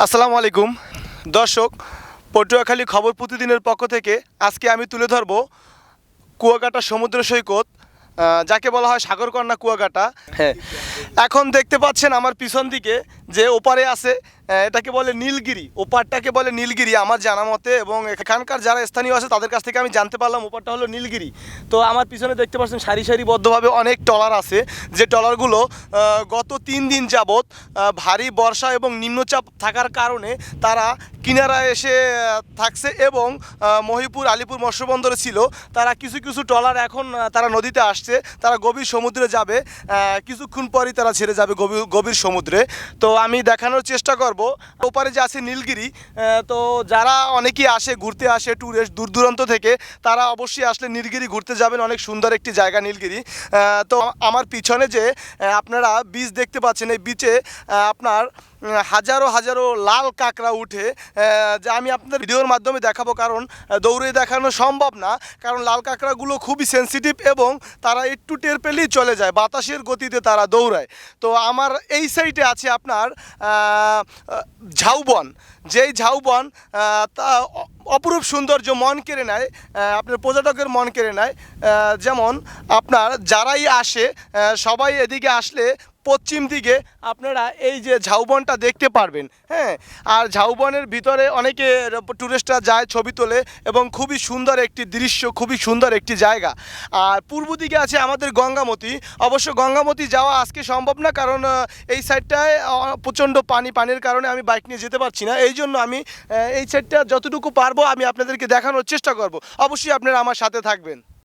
আসসালামু আলাইকুম। দর্শক পটুয়াখালী খবর প্রতিদিনের পক্ষ থেকে আজকে আমি তুলে ধরব কুয়াকাটা সমুদ্র সৈকত যাকে বলা হয় সাগরকন্যা কুয়াকাটা। হ্যাঁ। এখন দেখতে পাচ্ছেন আমার পিছন দিকে যে ওপারে আছে এটাকে বলে নীলগিরি। ওপারটাকে বলে নীলগিরি আমার জানা মতে এবং এখানকার যারা স্থানীয় আছে তাদের কাছ থেকে আমি জানতে পারলাম ওপারটা হলো নীলগিরি। তো আমার পিছনে দেখতে পাচ্ছেন সারি সারিবদ্ধভাবে অনেক ট্রলার আছে যে ট্রলারগুলো আহ, গত তিন দিন যাবৎ ভারী বর্ষা এবং নিম্নচাপ থাকার কারণে তারা কিনারায় এসে থাকছে এবং মহিপুর আলিপুর মৎস্যবন্দরে ছিল। তারা কিছু কিছু ট্রলার এখন তারা নদীতে আসছে তারা গভীর সমুদ্রে যাবে কিছুক্ষণ পরই তারা ছেড়ে যাবে গভীর গভীর সমুদ্রে। তো আমি দেখানোর চেষ্টা করব। ওপারে যে আছে নীলগিরি তো যারা অনেকেই আসে, ঘুরতে আসে ট্যুরিস্ট দূর দূরান্ত থেকে, তারা অবশ্যই আসলে নীলগিরি ঘুরতে যাবেন। অনেক সুন্দর একটি জায়গা নীলগিরি। তো আমার পিছনে যে আপনারা বীজ দেখতে পাচ্ছেন, এই বিচে আপনার হাজারো হাজারো লাল কাঁকড়া উঠে যা আমি আপনাদের ভিডিওর মাধ্যমে দেখাবো। কারণ দৌড়ে দেখানো সম্ভব না। কারণ লাল কাঁকড়াগুলো খুবই সেনসিটিভ এবং তারা একটু টের পেলেই চলে যায়, বাতাসের গতিতে তারা দৌড়ায়। তো আমার এই সাইডে আছে আপনার ঝাউবন। যেই ঝাউবন তা অপরূপ সৌন্দর্য মন কেড়ে নেয় আপনার পর্যটকের মন কেড়ে নেয়। যেমন আপনার যারাই আসে সবাই এদিকে আসলে পশ্চিম দিকে আপনারা এই যে ঝাউবনটা দেখতে পারবেন হ্যাঁ? আর ঝাউবনের ভিতরে অনেকে টুরিস্টরা যায় ছবি তোলে এবং খুবই সুন্দর একটি দৃশ্য, খুবই সুন্দর একটি জায়গা। আর পূর্ব দিকে আছে আমাদের গঙ্গামতি। অবশ্য গঙ্গামতি যাওয়া আজকে সম্ভব না, কারণ এই সাইডটায় প্রচণ্ড পানি, পানির কারণে আমি বাইক নিয়ে যেতে পারছি না। এই জন্য আমি এই সাইডটা যতটুকু পারব আমি আপনাদেরকে দেখানোর চেষ্টা করব। অবশ্যই আপনারা আমার সাথে থাকবেন।